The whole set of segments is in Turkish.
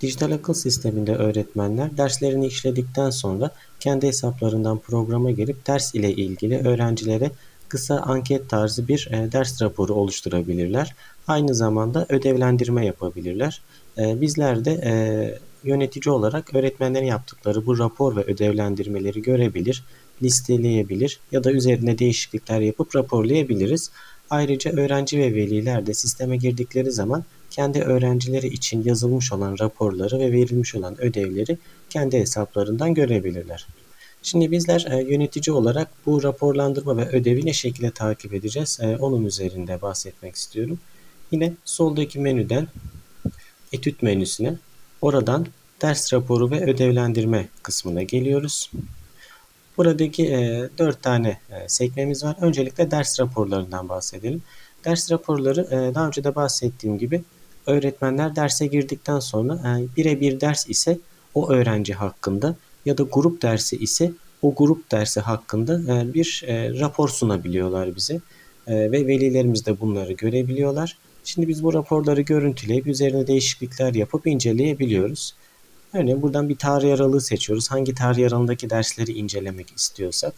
Dijital akıl sisteminde öğretmenler derslerini işledikten sonra kendi hesaplarından programa girip ders ile ilgili öğrencilere kısa anket tarzı bir e, ders raporu oluşturabilirler. Aynı zamanda ödevlendirme yapabilirler. E, bizler de e, yönetici olarak öğretmenlerin yaptıkları bu rapor ve ödevlendirmeleri görebilir, listeleyebilir ya da üzerine değişiklikler yapıp raporlayabiliriz. Ayrıca öğrenci ve veliler de sisteme girdikleri zaman kendi öğrencileri için yazılmış olan raporları ve verilmiş olan ödevleri kendi hesaplarından görebilirler. Şimdi bizler e, yönetici olarak bu raporlandırma ve ödevi ne şekilde takip edeceğiz? E, onun üzerinde bahsetmek istiyorum. Yine soldaki menüden etüt menüsüne oradan ders raporu ve ödevlendirme kısmına geliyoruz. Buradaki e, 4 tane e, sekmemiz var. Öncelikle ders raporlarından bahsedelim. Ders raporları daha önce de bahsettiğim gibi öğretmenler derse girdikten sonra e, birebir ders ise o öğrenci hakkında ya da grup dersi ise o grup dersi hakkında e, bir e, rapor sunabiliyorlar bize ve velilerimiz de bunları görebiliyorlar. Şimdi biz bu raporları görüntüleyip üzerine değişiklikler yapıp inceleyebiliyoruz. Örneğin buradan bir tarih aralığı seçiyoruz. Hangi tarih aralığındaki dersleri incelemek istiyorsak.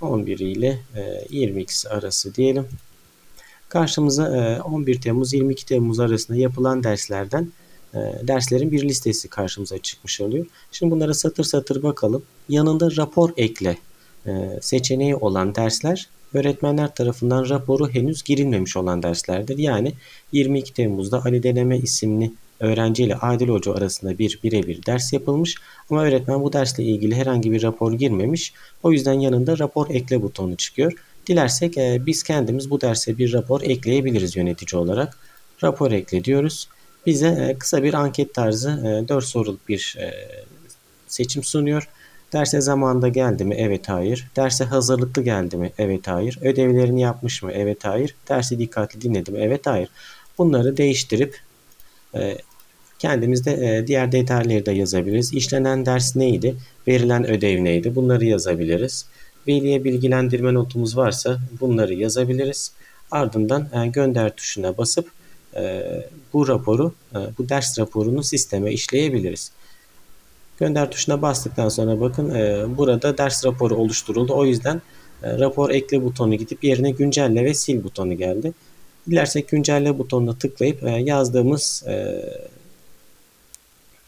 11 ile 22 arası diyelim. Karşımıza 11 Temmuz 22 Temmuz arasında yapılan derslerden derslerin bir listesi karşımıza çıkmış oluyor. Şimdi bunlara satır satır bakalım. Yanında rapor ekle seçeneği olan dersler öğretmenler tarafından raporu henüz girilmemiş olan derslerdir. Yani 22 Temmuz'da Ali Deneme isimli öğrenci ile Adil Hoca arasında bir birebir ders yapılmış ama öğretmen bu dersle ilgili herhangi bir rapor girmemiş. O yüzden yanında rapor ekle butonu çıkıyor. Dilersek e, biz kendimiz bu derse bir rapor ekleyebiliriz yönetici olarak. Rapor ekle diyoruz. Bize e, kısa bir anket tarzı e, 4 soruluk bir e, seçim sunuyor. Derse zamanında geldi mi? Evet hayır. Derse hazırlıklı geldi mi? Evet hayır. Ödevlerini yapmış mı? Evet hayır. Dersi dikkatli dinledi mi? Evet hayır. Bunları değiştirip e, kendimiz de e, diğer detayları da yazabiliriz. İşlenen ders neydi? Verilen ödev neydi? Bunları yazabiliriz. Veliye bilgilendirme notumuz varsa bunları yazabiliriz. Ardından e, gönder tuşuna basıp bu raporu, bu ders raporunu sisteme işleyebiliriz. Gönder tuşuna bastıktan sonra bakın burada ders raporu oluşturuldu. O yüzden rapor ekle butonu gidip yerine güncelle ve sil butonu geldi. Dilersek güncelle butonuna tıklayıp yazdığımız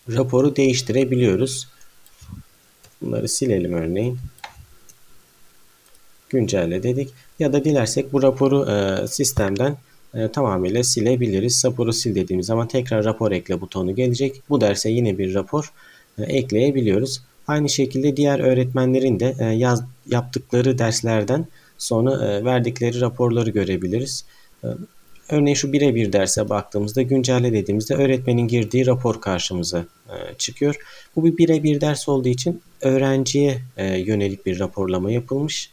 raporu değiştirebiliyoruz. Bunları silelim örneğin. Güncelle dedik. Ya da dilersek bu raporu e, sistemden e, tamamıyla silebiliriz. Raporu sil dediğimiz zaman tekrar rapor ekle butonu gelecek. Bu derse yine bir rapor e, ekleyebiliyoruz. Aynı şekilde diğer öğretmenlerin de e, yaz, yaptıkları derslerden sonra e, verdikleri raporları görebiliriz. E, Örneğin şu birebir derse baktığımızda güncelle dediğimizde öğretmenin girdiği rapor karşımıza e, çıkıyor. Bu bir birebir ders olduğu için öğrenciye e, yönelik bir raporlama yapılmış.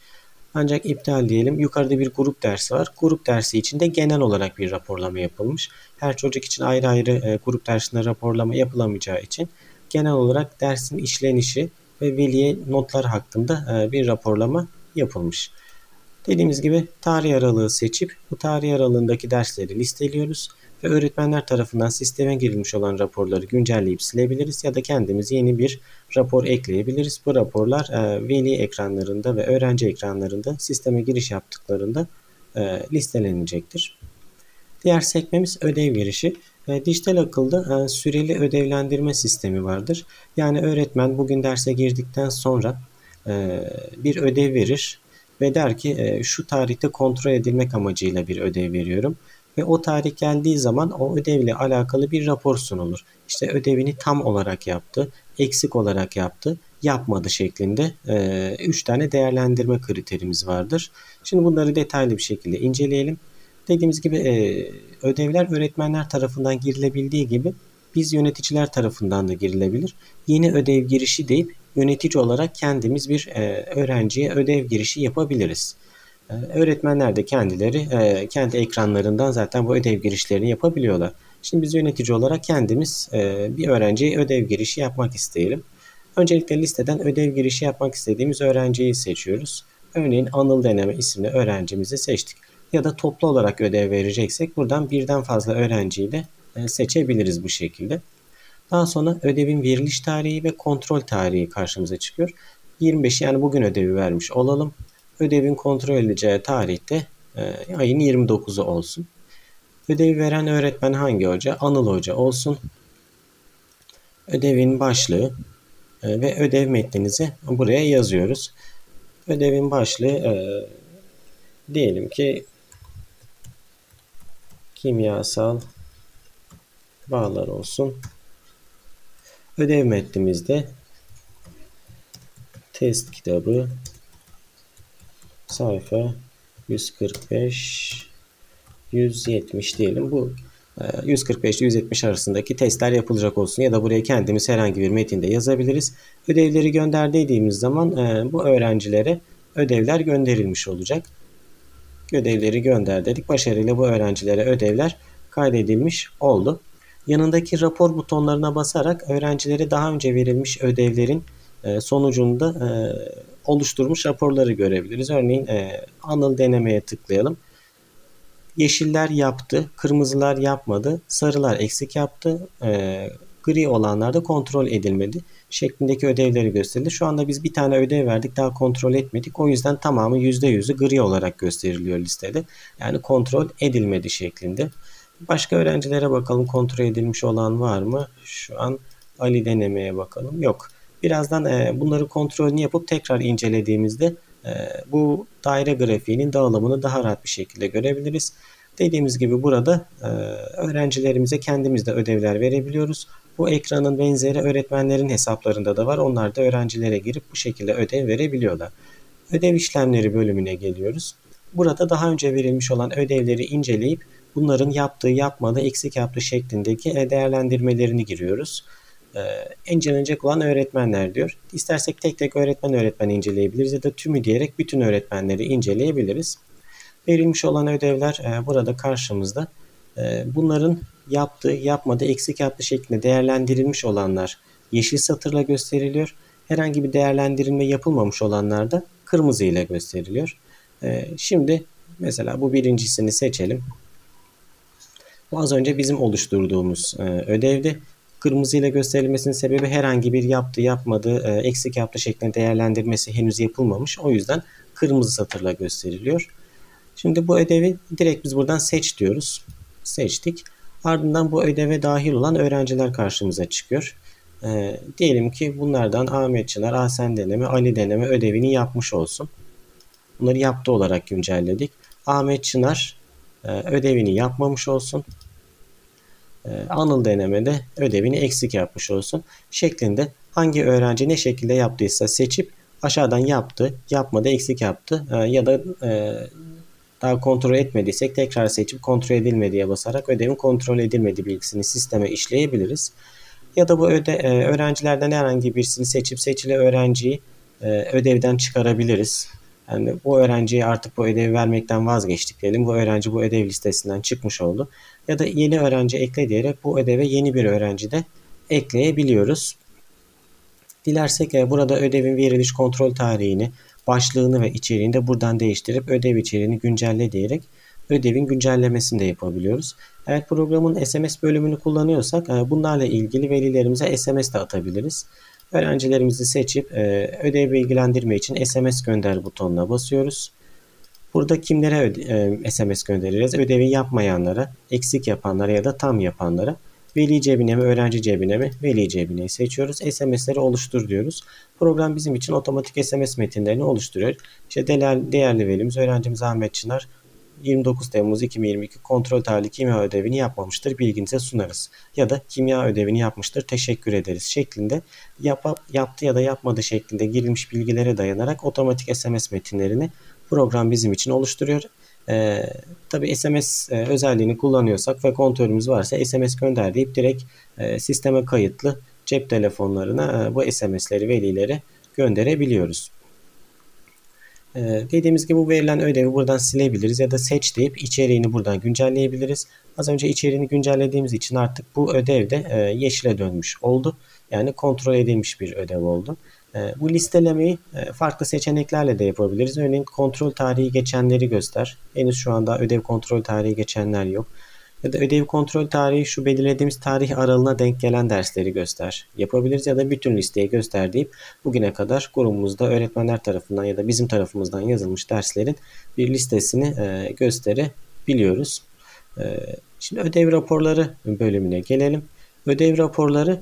Ancak iptal diyelim. Yukarıda bir grup dersi var. Grup dersi için de genel olarak bir raporlama yapılmış. Her çocuk için ayrı ayrı e, grup dersinde raporlama yapılamayacağı için genel olarak dersin işlenişi ve veliye notlar hakkında bir raporlama yapılmış. Dediğimiz gibi tarih aralığı seçip bu tarih aralığındaki dersleri listeliyoruz ve öğretmenler tarafından sisteme girilmiş olan raporları güncelleyip silebiliriz ya da kendimiz yeni bir rapor ekleyebiliriz. Bu raporlar e, veli ekranlarında ve öğrenci ekranlarında sisteme giriş yaptıklarında e, listelenecektir. Diğer sekmemiz ödev girişi. E, dijital akılda süreli ödevlendirme sistemi vardır. Yani öğretmen bugün derse girdikten sonra bir ödev verir ve der ki e, şu tarihte kontrol edilmek amacıyla bir ödev veriyorum. Ve o tarih geldiği zaman o ödevle alakalı bir rapor sunulur. İşte ödevini tam olarak yaptı, eksik olarak yaptı, yapmadı şeklinde 3 e, tane değerlendirme kriterimiz vardır. Şimdi bunları detaylı bir şekilde inceleyelim. Dediğimiz gibi e, ödevler öğretmenler tarafından girilebildiği gibi biz yöneticiler tarafından da girilebilir. Yeni ödev girişi deyip yönetici olarak kendimiz bir e, öğrenciye ödev girişi yapabiliriz. E, öğretmenler de kendileri e, kendi ekranlarından zaten bu ödev girişlerini yapabiliyorlar. Şimdi biz yönetici olarak kendimiz e, bir öğrenciye ödev girişi yapmak isteyelim. Öncelikle listeden ödev girişi yapmak istediğimiz öğrenciyi seçiyoruz. Örneğin Anıl Deneme isimli öğrencimizi seçtik. Ya da toplu olarak ödev vereceksek buradan birden fazla öğrenciyi de e, seçebiliriz bu şekilde. Daha sonra ödevin veriliş tarihi ve kontrol tarihi karşımıza çıkıyor. 25 yani bugün ödevi vermiş olalım. Ödevin kontrol edileceği tarihte e, ayın 29'u olsun. Ödevi veren öğretmen hangi hoca? Anıl Hoca olsun. Ödevin başlığı e, ve ödev metninizi buraya yazıyoruz. Ödevin başlığı e, diyelim ki kimyasal bağlar olsun. Ödev metnimizde test kitabı sayfa 145 170 diyelim. Bu 145-170 e, arasındaki testler yapılacak olsun ya da buraya kendimiz herhangi bir metinde yazabiliriz. Ödevleri gönder dediğimiz zaman e, bu öğrencilere ödevler gönderilmiş olacak. Ödevleri gönder dedik. Başarıyla bu öğrencilere ödevler kaydedilmiş oldu. Yanındaki rapor butonlarına basarak öğrencilere daha önce verilmiş ödevlerin e, sonucunda oluşturmuş raporları görebiliriz. Örneğin Anıl denemeye tıklayalım. Yeşiller yaptı, kırmızılar yapmadı, sarılar eksik yaptı, e, gri olanlar da kontrol edilmedi şeklindeki ödevleri gösterildi. Şu anda biz bir tane ödev verdik daha kontrol etmedik. O yüzden tamamı %100'ü gri olarak gösteriliyor listede. Yani kontrol edilmedi şeklinde. Başka öğrencilere bakalım kontrol edilmiş olan var mı? Şu an Ali denemeye bakalım. Yok. Birazdan e, bunları kontrolünü yapıp tekrar incelediğimizde e, bu daire grafiğinin dağılımını daha rahat bir şekilde görebiliriz. Dediğimiz gibi burada e, öğrencilerimize kendimiz de ödevler verebiliyoruz. Bu ekranın benzeri öğretmenlerin hesaplarında da var. Onlar da öğrencilere girip bu şekilde ödev verebiliyorlar. Ödev işlemleri bölümüne geliyoruz. Burada daha önce verilmiş olan ödevleri inceleyip bunların yaptığı, yapmadığı, eksik yaptığı şeklindeki e, değerlendirmelerini giriyoruz. Ee, incelenecek olan öğretmenler diyor. İstersek tek tek öğretmen öğretmen inceleyebiliriz ya da tümü diyerek bütün öğretmenleri inceleyebiliriz. Verilmiş olan ödevler e, burada karşımızda. E, bunların yaptığı, yapmadığı, eksik yaptığı şeklinde değerlendirilmiş olanlar yeşil satırla gösteriliyor. Herhangi bir değerlendirilme yapılmamış olanlar da kırmızı ile gösteriliyor. Şimdi mesela bu birincisini seçelim. Bu az önce bizim oluşturduğumuz ödevdi. Kırmızı ile gösterilmesinin sebebi herhangi bir yaptı yapmadı e, eksik yaptı şeklinde değerlendirmesi henüz yapılmamış. O yüzden kırmızı satırla gösteriliyor. Şimdi bu ödevi direkt biz buradan seç diyoruz. Seçtik. Ardından bu ödeve dahil olan öğrenciler karşımıza çıkıyor. E, diyelim ki bunlardan Ahmet Çınar, Ahsen deneme, Ali deneme ödevini yapmış olsun. Bunları yaptı olarak güncelledik. Ahmet Çınar e, ödevini yapmamış olsun. Ee, Anıl denemede ödevini eksik yapmış olsun şeklinde hangi öğrenci ne şekilde yaptıysa seçip aşağıdan yaptı, yapmadı, eksik yaptı e, ya da e, daha kontrol etmediysek tekrar seçip kontrol edilmediye basarak ödevin kontrol edilmedi bilgisini sisteme işleyebiliriz. Ya da bu öde, e, öğrencilerden herhangi birisini seçip seçili öğrenciyi ödevden çıkarabiliriz. Yani bu öğrenciye artık bu ödevi vermekten vazgeçtik diyelim. Bu öğrenci bu ödev listesinden çıkmış oldu. Ya da yeni öğrenci ekle diyerek bu ödeve yeni bir öğrenci de ekleyebiliyoruz. Dilersek e, burada ödevin veriliş kontrol tarihini, başlığını ve içeriğini de buradan değiştirip ödev içeriğini güncelle diyerek ödevin güncellemesini de yapabiliyoruz. Eğer programın SMS bölümünü kullanıyorsak e, bunlarla ilgili velilerimize SMS de atabiliriz. Öğrencilerimizi seçip e, ödev bilgilendirme için SMS gönder butonuna basıyoruz. Burada kimlere e, SMS göndeririz? Ödevi yapmayanlara, eksik yapanlara ya da tam yapanlara. Veli cebine mi, öğrenci cebine mi? Veli cebine seçiyoruz. SMS'leri oluştur diyoruz. Program bizim için otomatik SMS metinlerini oluşturuyor. İşte değerli velimiz öğrencimiz Ahmet Çınar 29 Temmuz 2022 kontrol tarihli kimya ödevini yapmamıştır bilginize sunarız. Ya da kimya ödevini yapmıştır teşekkür ederiz şeklinde yap, yaptı ya da yapmadı şeklinde girilmiş bilgilere dayanarak otomatik SMS metinlerini program bizim için oluşturuyor. Ee, tabii SMS e, özelliğini kullanıyorsak ve kontörümüz varsa SMS gönder deyip direkt e, sisteme kayıtlı cep telefonlarına e, bu SMS'leri velilere gönderebiliyoruz. Ee, dediğimiz gibi bu verilen ödevi buradan silebiliriz ya da seç deyip içeriğini buradan güncelleyebiliriz. Az önce içeriğini güncellediğimiz için artık bu ödev de e, yeşile dönmüş oldu. Yani kontrol edilmiş bir ödev oldu. E, bu listelemeyi e, farklı seçeneklerle de yapabiliriz. Örneğin kontrol tarihi geçenleri göster. Henüz şu anda ödev kontrol tarihi geçenler yok. Ya da ödev kontrol tarihi şu belirlediğimiz tarih aralığına denk gelen dersleri göster. Yapabiliriz ya da bütün listeyi göster deyip bugüne kadar grubumuzda öğretmenler tarafından ya da bizim tarafımızdan yazılmış derslerin bir listesini e, gösterebiliyoruz. E, şimdi ödev raporları bölümüne gelelim. Ödev raporları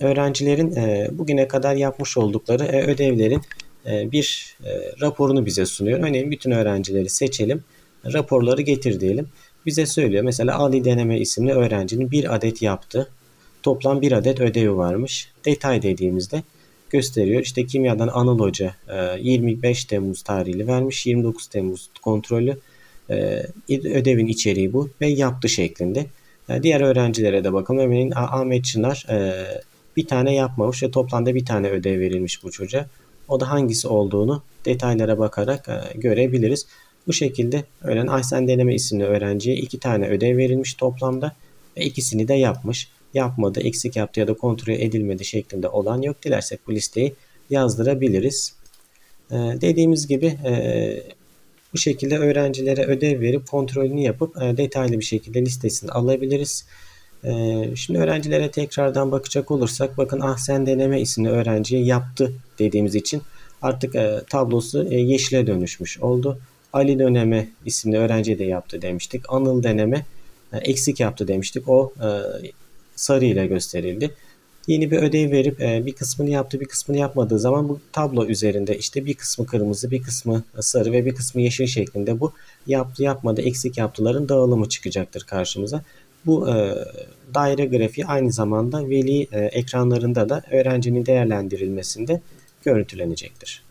öğrencilerin e, bugüne kadar yapmış oldukları ödevlerin bir raporunu bize sunuyor. Örneğin bütün öğrencileri seçelim. Raporları getir diyelim bize söylüyor. Mesela Ali Deneme isimli öğrencinin bir adet yaptı. Toplam bir adet ödevi varmış. Detay dediğimizde gösteriyor. İşte kimyadan Anıl Hoca 25 e, Temmuz tarihli vermiş. 29 Temmuz kontrolü e, ödevin içeriği bu ve yaptı şeklinde. E, diğer öğrencilere de bakalım. Örneğin Ahmet Çınar bir tane yapmamış ve toplamda bir tane ödev verilmiş bu çocuğa. O da hangisi olduğunu detaylara bakarak görebiliriz. Bu şekilde öğren Aysen Deneme isimli öğrenciye iki tane ödev verilmiş toplamda ve ikisini de yapmış. Yapmadı, eksik yaptı ya da kontrol edilmedi şeklinde olan yok. Dilersek bu listeyi yazdırabiliriz. Ee, dediğimiz gibi e, bu şekilde öğrencilere ödev verip kontrolünü yapıp e, detaylı bir şekilde listesini alabiliriz. E, şimdi öğrencilere tekrardan bakacak olursak bakın Ahsen Deneme isimli öğrenciye yaptı dediğimiz için artık e, tablosu e, yeşile dönüşmüş oldu. Ali döneme isimli öğrenci de yaptı demiştik. Anıl deneme e, eksik yaptı demiştik. O e, sarı ile gösterildi. Yeni bir ödev verip e, bir kısmını yaptı bir kısmını yapmadığı zaman bu tablo üzerinde işte bir kısmı kırmızı bir kısmı sarı ve bir kısmı yeşil şeklinde bu yaptı yapmadı eksik yaptıların dağılımı çıkacaktır karşımıza. Bu daire grafiği aynı zamanda veli ekranlarında da öğrencinin değerlendirilmesinde görüntülenecektir.